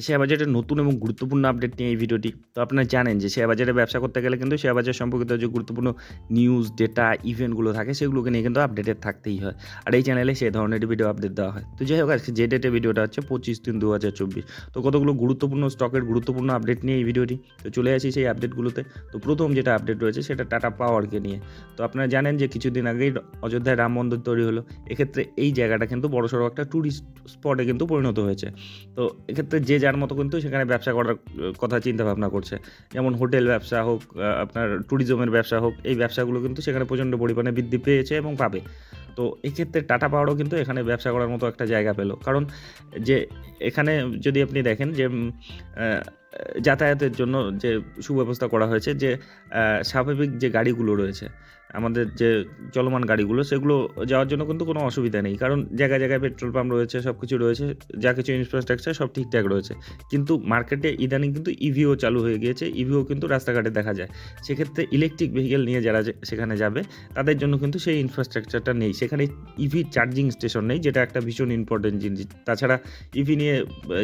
Share বাজারের নতুন এবং গুরুত্বপূর্ণ আপডেট নিয়ে এই ভিডিওটি তো আপনারা জানেন যে শেয়ার বাজারে ব্যবসা করতে গেলে কিন্তু শেয়ার বাজার সম্পর্কিত যে গুরুত্বপূর্ণ নিউজ ডেটা ইভেন্টগুলো থাকে, সেগুলোকে নিয়ে কিন্তু আপডেটেড থাকতেই হয়। আর এই চ্যানেলে সেই ধরনের ভিডিও আপডেট দেওয়া হয়। তো যাই হোক, আজকে যে ডেটে ভিডিওটা হচ্ছে পঁচিশ তিন দু হাজার চব্বিশ। তো কতগুলো গুরুত্বপূর্ণ স্টকের গুরুত্বপূর্ণ আপডেট নিয়ে এই ভিডিওটি তো চলে আসি সেই আপডেটগুলোতে তো প্রথম যেটা আপডেট রয়েছে, সেটা টাটা পাওয়ারকে নিয়ে। তো আপনারা জানেন যে কিছুদিন আগেই অযোধ্যায় রাম মন্দির তৈরি হলো। এক্ষেত্রে এই জায়গাটা কিন্তু বড়সড় একটা ট্যুরিস্ট স্পটে কিন্তু পরিণত হয়েছে। তো এক্ষেত্রে যে যার মতো কিন্তু সেখানে ব্যবসা করার কথা চিন্তা ভাবনা করছে। যেমন হোটেল ব্যবসা হোক আপনার ট্যুরিজমের ব্যবসা হোক, এই ব্যবসাগুলো কিন্তু সেখানে প্রচণ্ড পরিমাণে বৃদ্ধি পেয়েছে এবং পাবে। তো এক্ষেত্রে টাটা পাওয়ারও কিন্তু এখানে ব্যবসা করার মতো একটা জায়গা পেল। কারণ যে এখানে যদি আপনি দেখেন যে যাতায়াতের জন্য যে সুব্যবস্থা করা হয়েছে, যে স্বাভাবিক যে গাড়িগুলো রয়েছে, আমাদের যে চলমান গাড়িগুলো, সেগুলো যাওয়ার জন্য কিন্তু কোনো অসুবিধা নেই। কারণ জায়গায় জায়গায় পেট্রোল পাম্প রয়েছে সব কিছু রয়েছে, যা কিছু ইনফ্রাস্ট্রাকচার সব ঠিকঠাক রয়েছে। কিন্তু মার্কেটে ইদানিং কিন্তু ইভিও চালু হয়ে গিয়েছে ইভিও কিন্তু রাস্তাঘাটে দেখা যায়। সেক্ষেত্রে ইলেকট্রিক ভেহিকেল নিয়ে যারা সেখানে যাবে, তাদের জন্য কিন্তু সেই ইনফ্রাস্ট্রাকচারটা নেই। সেখানে ইভি চার্জিং স্টেশন নেই, যেটা একটা ভীষণ ইম্পর্টেন্ট জিনিস। তাছাড়া ইভি নিয়ে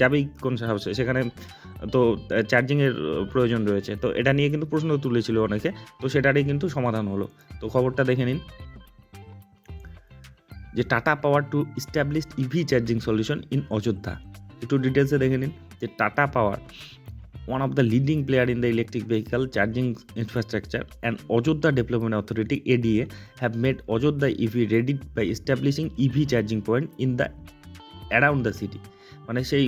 যাবেই কোন সাহসে সেখানে তো চার্জিংয়ের প্রয়োজন রয়েছে। তো এটা নিয়ে কিন্তু প্রশ্ন তুলেছিল অনেকে। তো সেটারই কিন্তু সমাধান হলো। তো খবরটা দেখে নিন। যে Tata Power to established EV charging solution in Ayodhya একটু ডিটেলসে দেখে নিন। যে Tata Power one of the leading player in the electric vehicle charging infrastructure and Ayodhya Development Authority ADA have made Ayodhya EV ready by establishing EV charging point in the around the city মানে সেই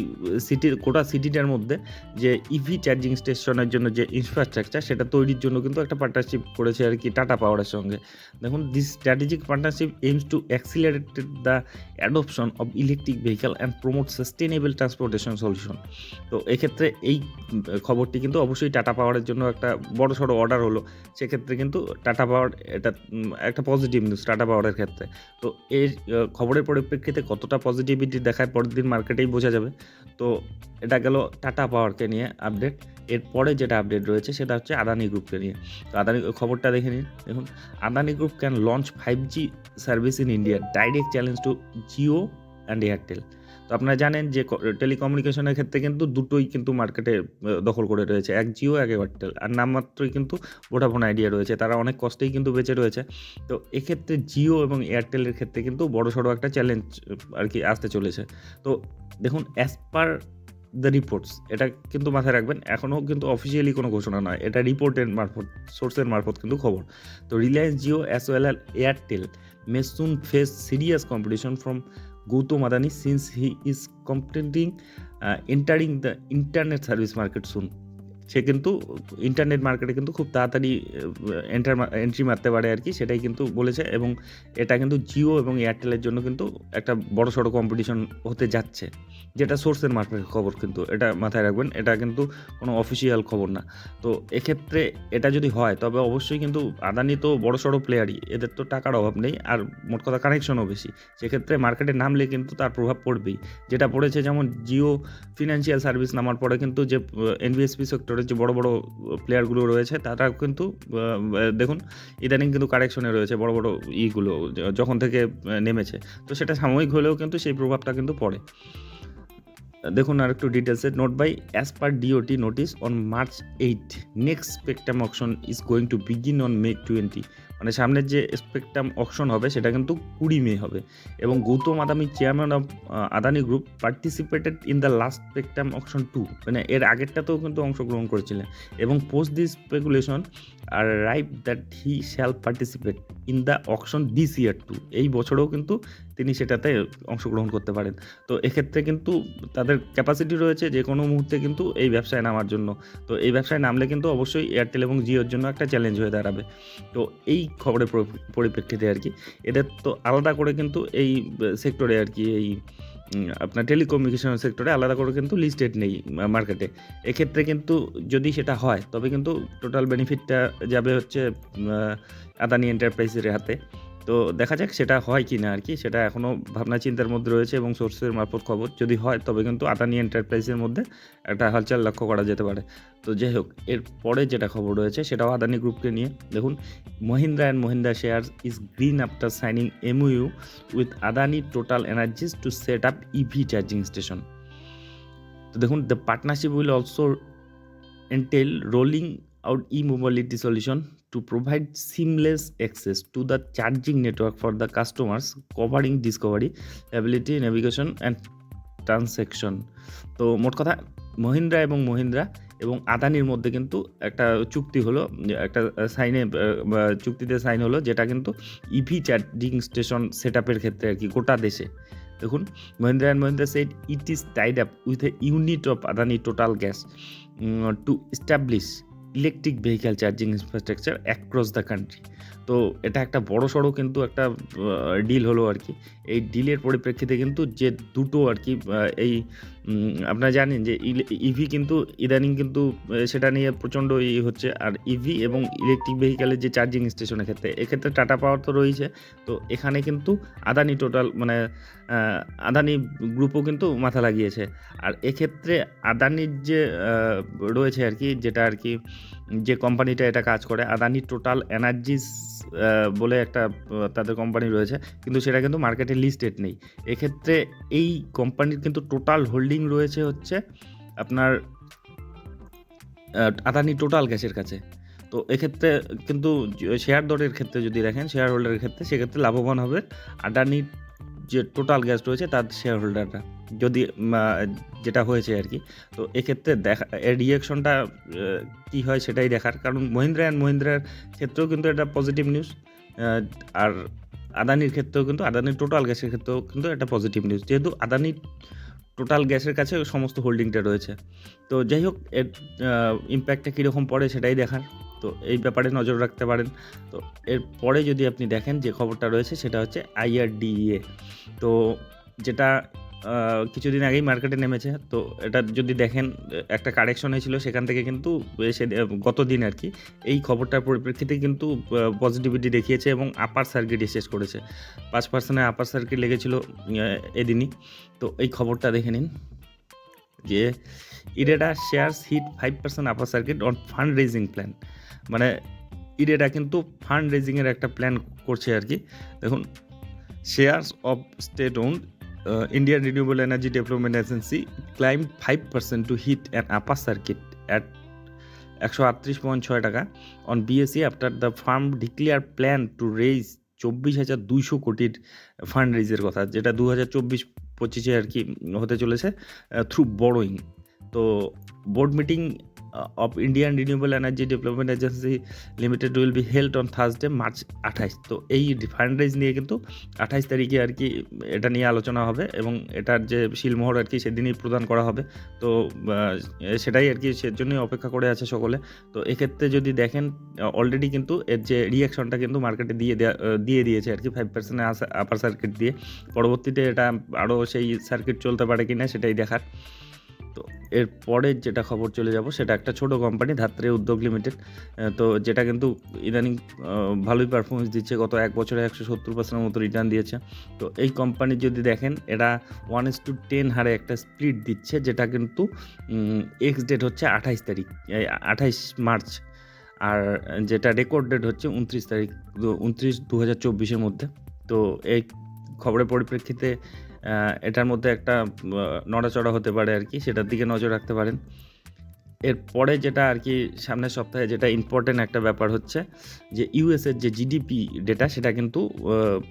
সিটির গোটা সিটিটার মধ্যে যে EV charging স্টেশনের জন্য যে infrastructure সেটা তৈরির জন্য কিন্তু একটা পার্টনারশিপ করেছে আর কি টাটা পাওয়ারের সঙ্গে। দেখুন this strategic partnership aims to accelerate the adoption of electric vehicle and promote sustainable transportation solution তো এক্ষেত্রে এই খবরটি কিন্তু অবশ্যই টাটা পাওয়ারের জন্য একটা বড় সড়ো অর্ডার হলো। সেক্ষেত্রে কিন্তু টাটা পাওয়ার এটা একটা পজিটিভ নিউজ টাটা পাওয়ারের ক্ষেত্রে। তো এর খবরের পরিপ্রেক্ষিতে কতটা পজিটিভিটি দেখায় পরের দিন মার্কেটেই বোঝা যাবে। তো এটা গেল টাটা পাওয়ারকে নিয়ে আপডেট এরপরে যেটা আপডেট রয়েছে সেটা হচ্ছে আদানি গ্রুপকে নিয়ে। তো আদানি, খবরটা দেখে নিন। দেখুন, Adani group can launch five G service in India direct challenge to Jio and Airtel তো আপনারা জানেন যে টেলিকমিউনিকেশনের ক্ষেত্রে কিন্তু দুটোই কিন্তু মার্কেটে দখল করে রয়েছে। এক জিও এক এয়ারটেল আর নামমাত্রই কিন্তু ভোডাফোন আইডিয়া রয়েছে। তারা অনেক কষ্টেই কিন্তু বেঁচে রয়েছে। তো এক্ষেত্রে জিও এবং এয়ারটেলের ক্ষেত্রে কিন্তু বড় সড়ো একটা চ্যালেঞ্জ আর কি, আসতে চলেছে। তো দেখুন অ্যাজ পার দ্য রিপোর্টস এটা কিন্তু মাথায় রাখবেন, এখনও কিন্তু অফিসিয়ালি কোনো ঘোষণা নয়। এটা রিপোর্টের মারফত সোর্সের মারফত কিন্তু খবর। তো Reliance Jio as well R Airtel may soon face serious competition from Gautam Adani since he is competing entering the internet service market soon সে কিন্তু ইন্টারনেট মার্কেটে কিন্তু খুব তাড়াতাড়ি এন্টার এন্ট্রি মারতে পারে আর কি, সেটাই কিন্তু বলেছে এবং এটা কিন্তু জিও এবং এয়ারটেলের জন্য কিন্তু একটা বড় সড়ো কম্পিটিশন হতে যাচ্ছে, যেটা সোর্সের মারফত খবর কিন্তু, এটা মাথায় রাখবেন, এটা কিন্তু কোনো অফিসিয়াল খবর না। তো এক্ষেত্রে এটা যদি হয়, তবে অবশ্যই কিন্তু আদানি তো বড় সড়ো প্লেয়ারই এদের তো টাকার অভাব নেই, আর মোট কথা কানেকশনও বেশি। সেক্ষেত্রে মার্কেটে নামলে কিন্তু তার প্রভাব পড়বেই। যেটা পড়েছে যেমন জিও ফিনান্সিয়াল সার্ভিস নামার পরে কিন্তু যে এনবিএসপি সেক্টরের যে বড় বড় প্লেয়ারগুলো রয়েছে তারা কিন্তু দেখুন, ইদানিং কিন্তু কারেকশনে রয়েছে বড় বড় ইগুলো, যখন থেকে নেমেছে। তো সেটা সাময়িক হলেও কিন্তু সেই প্রভাবটা কিন্তু পড়ে। দেখুন আর একটু ডিটেলসে notably as per DoT notice on March eight next spectrum auction is going to begin on May twenty মানে সামনের যে স্পেকট্রাম অকশন হবে, সেটা কিন্তু কুড়ি মে হবে। এবং Gautam Adani chairman of Adani group participated in the last spectrum auction too মানে এর আগেরটাতেও কিন্তু অংশগ্রহণ করেছিলেন। এবং post this speculation are right that he shall participate in the auction this year too এই বছরেও কিন্তু তিনি সেটাতে অংশগ্রহণ করতে পারেন। তো এক্ষেত্রে কিন্তু তাদের ক্যাপাসিটি রয়েছে যে কোনো মুহূর্তে কিন্তু এই ব্যবসায় নামার জন্য। তো এই ব্যবসায় নামলে কিন্তু অবশ্যই এয়ারটেল এবং জিওর জন্য একটা চ্যালেঞ্জ হয়ে দাঁড়াবে। তো এই খবরের পরিপ্রেক্ষিতে আর কি, এদের তো আলাদা করে কিন্তু এই সেক্টরে আর কি এই আপনার টেলিকমিউনিকেশন সেক্টরে আলাদা করে কিন্তু লিস্টেড নেই মার্কেটে এক্ষেত্রে কিন্তু যদি সেটা হয়, তবে কিন্তু টোটাল বেনিফিটটা যাবে হচ্ছে আদানি এন্টারপ্রাইজের হাতে। তো দেখা যাক সেটা হয় কি না আর কি। সেটা এখনও ভাবনা চিন্তার মধ্যে রয়েছে এবং সোর্সের মারফত খবর যদি হয় তবে কিন্তু আদানি এন্টারপ্রাইজের মধ্যে একটা হালচাল লক্ষ্য করা যেতে পারে। তো যাই হোক, এর পরে যেটা খবর রয়েছে সেটাও আদানি গ্রুপকে নিয়ে। দেখুন, Mahindra and Mahindra share is green after signing MoU with Adani Total Energies to set up EV charging station তো দেখুন the partnership will also entail rolling out e-mobility solution to provide seamless access to the charging network for the customers, covering discovery, ability, navigation, and transaction তো মোট কথা, মহিন্দ্রা এবং মহিন্দ্রা এবং আদানির মধ্যে কিন্তু একটা চুক্তি হলো, একটা সাইনে চুক্তিতে সাইন হলো, যেটা কিন্তু ইভি চার্জিং স্টেশন সেট আপের ক্ষেত্রে আর কি গোটা দেশে। দেখুন, Mahindra and Mahindra said it is tied up with a unit of Adani Total Gas to establish electric vehicle charging infrastructure across the country তো এটা একটা বড় সড়ো কিন্তু একটা ডিল হলো আর কি। এই ডিলের পরিপ্রেক্ষিতে কিন্তু যে দুটো আর কি এই আপনারা জানেন যে ইভি কিন্তু, ইদানিং কিন্তু সেটা নিয়ে প্রচণ্ড ই হচ্ছে। আর ইভি এবং ইলেকট্রিক ভেহিক্যালের যে চার্জিং স্টেশনের ক্ষেত্রে, এক্ষেত্রে টাটা পাওয়ার তো রয়েছে। তো এখানে কিন্তু আদানি টোটাল মানে আদানি গ্রুপও কিন্তু মাথা লাগিয়েছে। আর এক্ষেত্রে আদানির যে রয়েছে আর কি, যেটা আর কি যে কোম্পানিটা এটা কাজ করে, আদানি টোটাল এনার্জিস বলে একটা তাদের কোম্পানি রয়েছে, কিন্তু সেটা কিন্তু মার্কেটে লিস্টেড নেই। এক্ষেত্রে এই কোম্পানির কিন্তু টোটাল হোল্ডিং রয়েছে হচ্ছে আপনার আদানি টোটাল গ্যাসের কাছে। তো এক্ষেত্রে কিন্তু শেয়ার দরের ক্ষেত্রে যদি দেখেন শেয়ার হোল্ডারের ক্ষেত্রে সেক্ষেত্রে লাভবান হবে। আদানির যে টোটাল গ্যাস রয়েছে তার শেয়ার হোল্ডাররা যদি যেটা হয়েছে আর কি, তো এক্ষেত্রে দেখা, এর রিয়াকশনটা কী হয় সেটাই দেখার। কারণ মহিন্দ্রা অ্যান্ড মহিন্দ্রার ক্ষেত্রেও কিন্তু এটা পজিটিভ নিউজ আর আদানির ক্ষেত্রেও কিন্তু আদানির টোটাল গ্যাসের ক্ষেত্রেও কিন্তু একটা পজিটিভ নিউজ যেহেতু আদানি টোটাল গ্যাসের কাছে সমস্ত হোল্ডিংটা রয়েছে। তো যাই হোক, এর ইম্প্যাক্টটা কীরকম পড়ে সেটাই দেখার। তো এই ব্যাপারে নজর রাখতে পারেন। তো এর পরে যদি আপনি দেখেন যে খবরটা রয়েছে, সেটা হচ্ছে আইআরডিএ। তো যেটা কিছুদিন আগেই মার্কেটে নেমেছে। তো এটা যদি দেখেন, একটা কারেকশন হয়েছিল সেখান থেকে কিন্তু সে গত দিন আর কি, এই খবরটার পরিপ্রেক্ষিতে কিন্তু পজিটিভিটি দেখিয়েছে এবং আপার সার্কিট শেষ করেছে। পাঁচ পার্সেন্টের আপার সার্কিট লেগেছিল এদিনই। তো এই খবরটা দেখে নিন যে, IREDA shares hit five percent upper circuit on fund raising plan মানে ইরেডা কিন্তু ফান্ড রেজিংয়ের একটা প্ল্যান করছে আর কি। দেখুন shares of state owned Indian Renewable Energy Development Agency claim five percent to hit an upper circuit at একশো আটত্রিশ পয়েন্ট ছয় টাকা on BSE after the firm declare plan to raise চব্বিশ হাজার দুইশো কোটির ফান্ড রেজের কথা, যেটা দু হাজার চব্বিশ পঁচিশে আর কি হতে চলেছে থ্রু বড়োইং তো board meeting of Indian Renewable Energy Development Agency Limited will be held on Thursday March আঠাইশ। তো এই ফান্ড রাইজ নিয়ে কিন্তু আঠাইশ তারিখে আর কি এটা নিয়ে আলোচনা হবে এবং এটার যে শিলমোহর আর কি সেদিনই প্রদান করা হবে। তো সেটাই আর কি সেজন্যই অপেক্ষা করে আছে সকলে। তো এক্ষেত্রে যদি দেখেন অলরেডি কিন্তু এর যে রিয়াকশনটা কিন্তু মার্কেটে দিয়ে দেয়া- দিয়েছে আর কি ফাইভ পার্সেন্টের আপার সার্কিট দিয়ে। পরবর্তীতে এটা আরও সেই সার্কিট চলতে পারে কিনা সেটাই দেখার। তো এর পরের যেটা খবর চলে যাব, সেটা একটা ছোট কোম্পানি ধাত্রে উদ্যোগ লিমিটেড তো যেটা কিন্তু ইদানিং ভালোই পারফরমেন্স দিচ্ছে। গত এক বছরে একশো সত্তর পার্সেন্টের মতো রিটার্ন দিয়েছে। তো এই কোম্পানি যদি দেখেন, এরা ওয়ান ইস টু টেন হারে একটা স্প্লিট দিচ্ছে, যেটা কিন্তু এক্স ডেট হচ্ছে আঠাইশ তারিখ আঠাইশ মার্চ। আর যেটা রেকর্ড ডেট হচ্ছে উনত্রিশ তারিখ উনত্রিশ দু হাজার চব্বিশের মধ্যে। তো এই খবরের পরিপ্রেক্ষিতে এটার মধ্যে একটা নড়াচড়া হতে পারে আর কি, সেটার দিকে নজর রাখতে পারেন। এরপরে যেটা আর কি, সামনের সপ্তাহে যেটা ইম্পর্টেন্ট একটা ব্যাপার হচ্ছে যে ইউএসের যে জিডিপি ডেটা সেটা কিন্তু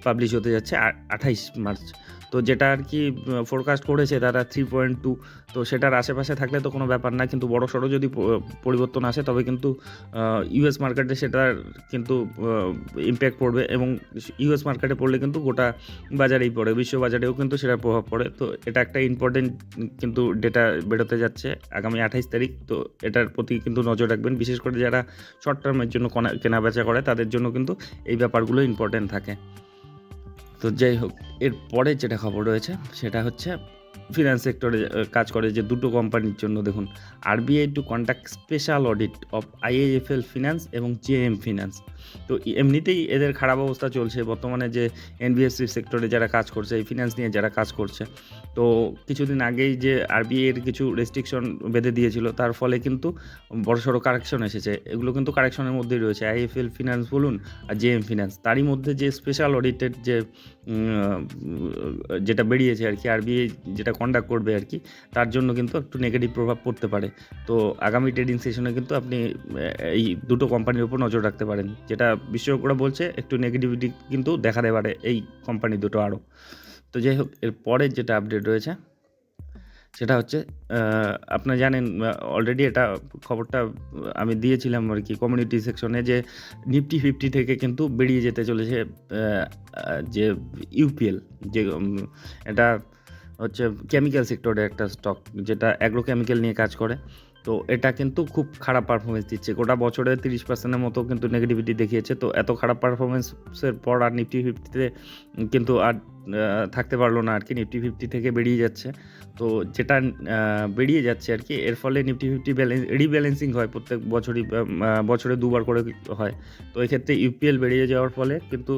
পাবলিশ হতে যাচ্ছে আঠাইশ মার্চ। তো যেটা আর কি ফোরকাস্ট করেছে তারা থ্রি পয়েন্ট টু তো সেটার আশেপাশে থাকলে তো কোনো ব্যাপার না, কিন্তু বড় সড়ো যদি পরিবর্তন আসে তবে কিন্তু ইউএস মার্কেটে সেটার কিন্তু ইম্প্যাক্ট পড়বে এবং ইউএস মার্কেটে পড়লে কিন্তু গোটা বাজারেই পড়ে, বিশ্ব বাজারেও কিন্তু সেটার প্রভাব পড়ে। তো এটা একটা ইম্পর্টেন্ট কিন্তু ডেটা বেরোতে যাচ্ছে আগামী আঠাইশ তারিখ, তো এটার প্রতি কিন্তু নজর রাখবেন। বিশেষ করে যারা শর্ট টার্মের জন্য কোনা- কেনা বেচা করে তাদের জন্য কিন্তু এই ব্যাপারগুলো ইম্পর্টেন্ট থাকে। তো যাই হোক, এর পরে যেটা খবর রয়েছে, সেটা হচ্ছে ফিনান্স সেক্টরে কাজ করে যে দুটো কোম্পানির জন্য দেখুন RBI to conduct special audit of IIFL finance এবং জেএম ফিনান্স তো এমনিতেই এদের খারাপ অবস্থা চলছে। বর্তমানে যে এনবিএফসি সেক্টরে যারা কাজ করছে, এই ফিনান্স নিয়ে যারা কাজ করছে, তো কিছুদিন আগেই যে আরবিআই এর কিছু রেস্ট্রিকশন বেঁধে দিয়েছিল, তার ফলে কিন্তু বড়সড় কারেকশন এসেছে। এগুলো কিন্তু কারেকশনের মধ্যেই রয়েছে। আইএফএল ফিনান্স বলুন আর জেএম ফিনান্স তারই মধ্যে যে স্পেশাল অডিটেড যে যেটা বেরিয়েছে আর কি আরবিআই যেটা কন্ডাক্ট করবে আর কি, তার জন্য কিন্তু একটু নেগেটিভ প্রভাব পড়তে পারে। তো আগামী ট্রেডিং সেশনে কিন্তু আপনি এই দুটো কোম্পানির উপর নজর রাখতে পারেন যেটা বিশেষজ্ঞরা বলছে, একটু নেগেটিভিটি কিন্তু দেখা দেয় পারে এই কোম্পানি দুটো আরও তো যাই হোক, এর পরের যেটা আপডেট রয়েছে, সেটা হচ্ছে আপনারা জানেন অলরেডি এটা খবরটা আমি দিয়েছিলাম আর কি কমিউনিটি সেকশনে যে নিফটি ফিফটি থেকে কিন্তু বেরিয়ে যেতে চলেছে যে ইউপিএল যে এটা হচ্ছে কেমিক্যাল সেক্টরের একটা স্টক যেটা অ্যাগ্রোকেমিক্যাল নিয়ে কাজ করে। তো এটা কিন্তু খুব খারাপ পারফরমেন্স দিচ্ছে। গোটা বছরে তিরিশ পার্সেন্টের মতো কিন্তু নেগেটিভিটি দেখিয়েছে। তো এত খারাপ পারফরমেন্সের পর আর নিফটি ফিফটিতে কিন্তু আর থাকতে পারল না আর কি নিফটি ফিফটি থেকে বেরিয়ে যাচ্ছে। তো যেটা বেরিয়ে যাচ্ছে আর কি এর ফলে নিফটি ফিফটি ব্যালেন্স রিব্যালেন্সিং হয় প্রত্যেক বছরই বছরে দুবার করে হয়। তো এক্ষেত্রে ইউপিএল বেরিয়ে যাওয়ার ফলে কিন্তু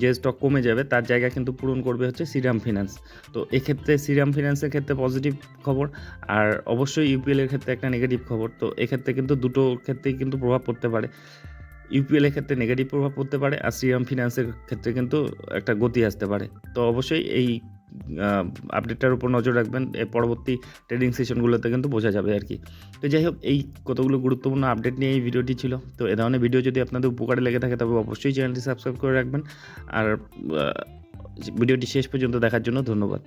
যে স্টক কমে যাবে, তার জায়গা কিন্তু পূরণ করবে হচ্ছে শ্রীরাম ফিনান্স তো এক্ষেত্রে শ্রীরাম ফিনান্সের ক্ষেত্রে পজিটিভ খবর, আর অবশ্যই ইউপিএল এর ক্ষেত্রে একটা নেগেটিভ খবর। তো এক্ষেত্রে কিন্তু দুটো ক্ষেত্রেই কিন্তু প্রভাব পড়তে পারে। ইউপিএল এর ক্ষেত্রে নেগেটিভ প্রভাব পড়তে পারে, আর শ্রীরাম ফিনান্সের ক্ষেত্রে কিন্তু একটা গতি আসতে পারে। তো অবশ্যই এই আপডেটটার উপর নজর রাখবেন। এর পরবর্তী ট্রেডিং সেশনগুলোতে কিন্তু বোঝা যাবে আর কি। তো যাই হোক, এই কতগুলো গুরুত্বপূর্ণ আপডেট নিয়ে এই ভিডিওটি ছিল। তো এ ধরনের ভিডিও যদি আপনাদের উপকারে লেগে থাকে, তবে অবশ্যই চ্যানেলটি সাবস্ক্রাইব করে রাখবেন। আর ভিডিওটি শেষ পর্যন্ত দেখার জন্য ধন্যবাদ।